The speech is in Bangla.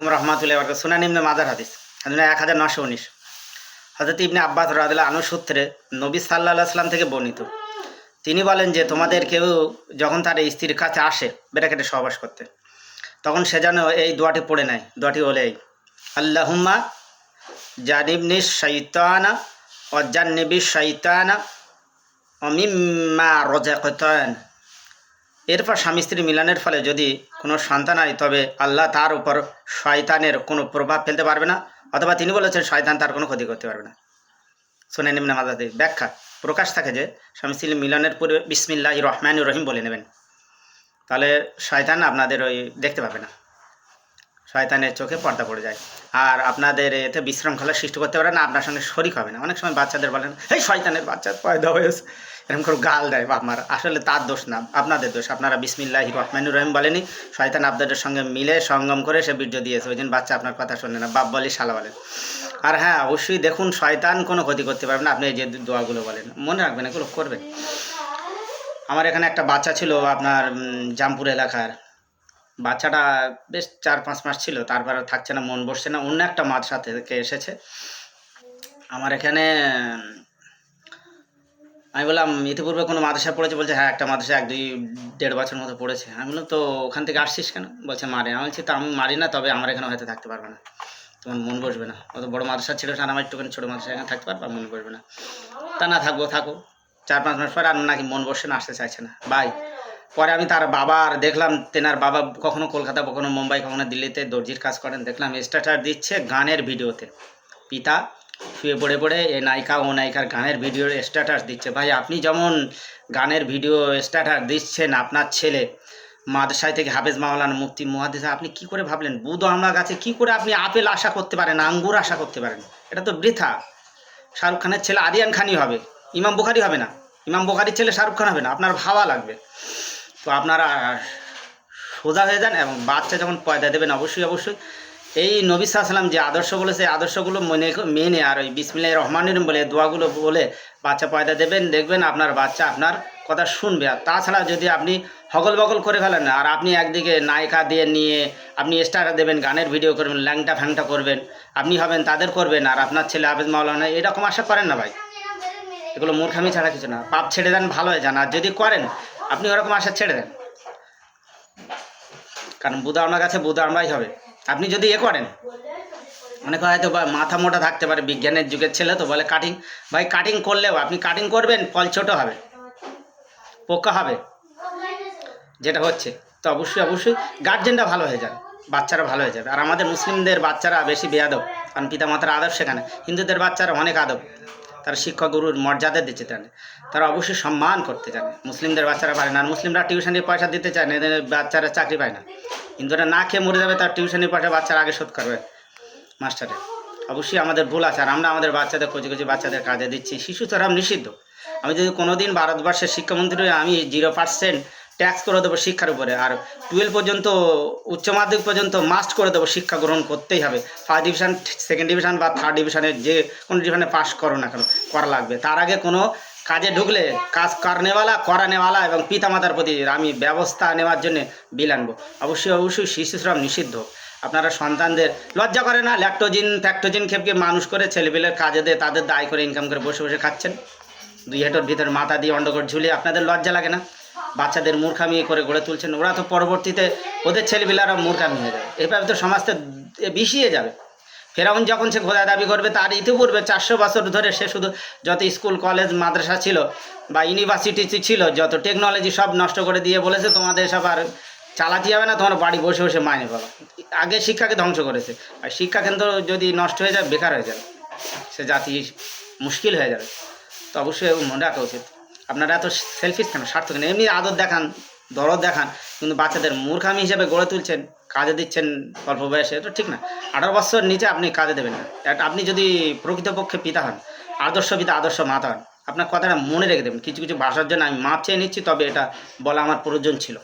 রহমাতুল্লাহ বরকত সুনান ইবনে হাদিস এক হাজার নশো উনিশ। হজরত ইবনে আব্বাস রাদিল্লাহ আনুসূত্রে নবী সাল্লাহ সাল্লাম থেকে বর্ণিত। তিনি বলেন যে, তোমাদের কেউ যখন তার স্ত্রীর কাছে আসে বেটাকেটে সহবাস করতে, তখন সে যেন এই দোয়াটি পড়ে নেয়, দোয়াটি হলে এই আল্লাহুম্মা জানিবনি শৈতানা অজান্নিবি শৈতানা অমিম্মা রজাকতান এরপর স্বামী স্ত্রী মিলনের ফলে যদি কোনো সন্তান হয়, তবে আল্লাহ তার উপর শয়তানের কোনো প্রভাব ফেলতে পারবে না, অথবা তিনি বলেছেন শয়তান তার কোনো ক্ষতি করতে পারবে না। শুনে নিম্ন মাদাদি ব্যাখ্যা প্রকাশ থাকে যে, স্বামী স্ত্রী মিলনের পূর্বে বিসমিল্লাহ রহমান রহিম বলে নেবেন। তাহলে শয়তান আপনাদের ওই দেখতে পাবে না। শয়তানের চোখে পর্দা পড়ে যায়। আর আপনাদের এতে বিশৃঙ্খলা সৃষ্টি করতে পারে না, আপনার সঙ্গে শরিক হবে না। অনেক সময় বাচ্চাদের বলেন, এই শয়তানের বাচ্চা পয়দা হয়েছে। এরকম করে গাল দেয়, বাপ মারা। আসলে তার দোষ না, আপনাদের দোষ। আপনারা বিসমিল্লাহ রহমানুর রহিম বলেনি শয়তান আপনাদের সঙ্গে মিলে সঙ্গম করে সে বীর্য দিয়েছে। ওই জন্য বাচ্চা আপনার কথা শোনে না। বাপ বলে, শালা বলেন আর হ্যাঁ অবশ্যই দেখুন, শয়তান কোনো ক্ষতি করতে পারবে না। আপনি এই যে দোয়াগুলো বলেন, মনে রাখবেন, এগুলো করবেন। আমার এখানে একটা বাচ্চা ছিল আপনার জামপুর এলাকার। বাচ্চাটা বেশ চার পাঁচ মাস ছিল, তারপর থাকছে না, মন বসছে না। অন্য একটা মাদ্রাসা থেকে এসেছে। আমার এখানে আমি বললাম, ইতিপূর্বে কোনো মাদ্রাসা পড়েছে? বলছে হ্যাঁ একটা মাদ্রাসা এক দুই দেড় বছর মতো পড়েছে। আমি বললাম, তো ওখান থেকে আসছিস কেন? বলছে, মারে। আমি বলছি, তো আমি মারি না, তবে আমার এখানে হয়তো থাকতে পারবে না। তোমার মন বসবে না। অত বড় মাদ্রাসা ছিল আর আমার একটুখানি ছোটো মাদ্রাসা, এখানে থাকতে পারব মন বসবে না। তা না, থাকব, থাকো। চার পাঁচ মাস পর আর নাকি মন বসে না, আসতে চাইছে না। বাই। পরে আমি তার বাবার দেখলাম, তেনার বাবা কখনো কলকাতা, কখনো মুম্বাই, কখনো দিল্লিতে দর্জির কাজ করেন। দেখলাম স্ট্যাটাস দিচ্ছে গানের ভিডিওতে। পিতা শুয়ে পড়ে পড়ে এ নায়িকা ও নায়িকার গানের ভিডিও স্ট্যাটাস দিচ্ছে। ভাই, আপনি যেমন গানের ভিডিও স্ট্যাটাস দিচ্ছেন আপনার ছেলে, মাদ্রাসায় থেকে হাফেজ মাওলানা মুফতি মুহাদ্দিস, আপনি কি করে ভাবলেন? বুধ আমরা গাছে কি করে আপনি আপেল আশা করতে পারেন, আঙ্গুর আশা করতে পারেন? এটা তো বৃথা। শাহরুখ খানের ছেলে আরিয়ান খানই হবে। ইমাম বুখারি হবে না। ইমাম বুখারির ছেলে শাহরুখ খান হবে না। আপনার ভাবা লাগবে। তো আপনারা সোজা হয়ে যান এবং বাচ্চা যখন পয়দা দেবেন, অবশ্যই অবশ্যই। এই নবী সাল্লাম যে আদর্শ এই আদর্শগুলো মনে মেনে আর ওই বিসমিল্লাহ রহমান বলে, দোয়াগুলো বলে বাচ্চা পয়দা দেবেন, দেখবেন আপনার বাচ্চা আপনার কথা শুনবে। আর তাছাড়া যদি আপনি হগল বগল করে ফেলেন, আর আপনি একদিকে নায়িকা দিয়ে নিয়ে আপনি স্টার দেবেন, গানের ভিডিও করবেন, ল্যাংটা ফ্যাংটা করবেন, আপনি হবেন, তাদের করবেন, আর আপনার ছেলে আবেদ মাওলানা, এরকম আশা করেন না ভাই? এগুলো মূর্খামি ছাড়া কিছু না। পাপ ছেড়ে দেন, ভালো হয়ে যান। আর যদি করেন, আপনি ওরকম আশা ছেড়ে দেন। কারণ বুধা আপনার কাছে বুধা আমরাই হবে। আপনি যদি এ করেন অনেকে হয়তো মাথা মোটা থাকতে পারে, বিজ্ঞানের যুগের ছেলে তো বলে কাটিং ভাই কাটিং করলেও আপনি কাটিং করবেন, ফল ছোট হবে, পোকা হবে, যেটা হচ্ছে। তো অবশ্যই অবশ্যই গার্জেনরা ভালো হয়ে যান, বাচ্চারা ভালো হয়ে যাবে। আর আমাদের মুসলিমদের বাচ্চারা বেশি বেয়াদব, কারণ পিতা মাতার আদব সেখানে, হিন্দুদের বাচ্চারা অনেক আদব। তারা শিক্ষক গুরুর মর্যাদা দিতে জানে তারা অবশ্যই সম্মান করতে জানে মুসলিমদের বাচ্চারা পারে না। আর মুসলিমরা টিউশনের পয়সা দিতে চায় না, এদের বাচ্চারা চাকরি পায় না। হিন্দুরা না খেয়ে মরে যাবে, তার টিউশনের পয়সা বাচ্চারা আগে শোধ করবে মাস্টারে। অবশ্যই আমাদের ভুল আছে, আর আমরা আমাদের বাচ্চাদের, কচি কচি বাচ্চাদের কাজে দিচ্ছি। শিশু চরম নিষিদ্ধ। আমি যদি কোনো দিন ভারতবর্ষের শিক্ষামন্ত্রী আমি জিরো পার্সেন্ট ট্যাক্স করে দেবো শিক্ষার উপরে। আর টুয়েলভ পর্যন্ত, উচ্চ মাধ্যমিক পর্যন্ত মাস্ট করে দেবো শিক্ষা গ্রহণ করতেই হবে। ফার্স্ট ডিভিশন সেকেন্ড ডিভিশন বা থার্ড ডিভিশনের যে কোনো ডিভিশনে পাস করো না কেন, করা লাগবে। তার আগে কোনো কাজে ঢুকলে কাজ করনেওয়ালা, করানেওয়ালা এবং পিতামাতার প্রতি আমি ব্যবস্থা নেওয়ার জন্য বিল আনব। অবশ্যই অবশ্যই শিশু শ্রম নিষিদ্ধ। আপনারা সন্তানদের লজ্জা করে না ল্যাক্টোজিন ফ্যাক্টোজিন খেপকে মানুষ করে ছেলেপিলের কাজে দিয়ে তাদের দায় করে ইনকাম করে বসে বসে খাচ্ছেন। দুই হেঁটোর ভিতরে মাথা দিয়ে অন্ডকর ঝুলিয়ে আপনাদের লজ্জা লাগে না? বাচ্চাদের মূর্খামি করে গড়ে তুলছেন। ওরা তো পরবর্তীতে ওদের ছেলেপিলারা মূর্খামি হয়ে যাবে। এভাবে তো সমাজটা বিষিয়ে যাবে। ফেরাউন যখন সে খোদা দাবি করবে, তার ইতিপূর্বে চারশো বছর ধরে সে শুধু যত স্কুল, কলেজ, মাদ্রাসা ছিল বা ইউনিভার্সিটি ছিল, যত টেকনোলজি সব নষ্ট করে দিয়ে বলেছে, তোমাদের সব আর চালাতে যাবে না, তোমার বাড়ি বসে বসে মাইনে পাবা আগে শিক্ষাকে ধ্বংস করেছে। আর শিক্ষাকেন্দ্র যদি নষ্ট হয়ে যায়, বেকার হয়ে যাবে। সে জাতি মুশকিল হয়ে যাবে। তো অবশ্যই মনে রাখা উচিত। আপনারা এত সেলফিস কেন? স্বার্থ কেন এমনি আদর দেখান, দরদ দেখান, কিন্তু বাচ্চাদের মূর্খামি হিসেবে গড়ে তুলছেন, কাজে দিচ্ছেন অল্প বয়সে, এটা ঠিক না। আঠারো বছর নিচে আপনি কাজে দেবেন না। আপনি যদি প্রকৃতপক্ষে পিতা হন, আদর্শ পিতা, আদর্শ মাতা হন, আপনার কথাটা মনে রেখে দেবেন। কিছু কিছু ভাষার জন্য আমি মাপ চেয়ে নিচ্ছি, তবে এটা বলা আমার প্রয়োজন ছিল।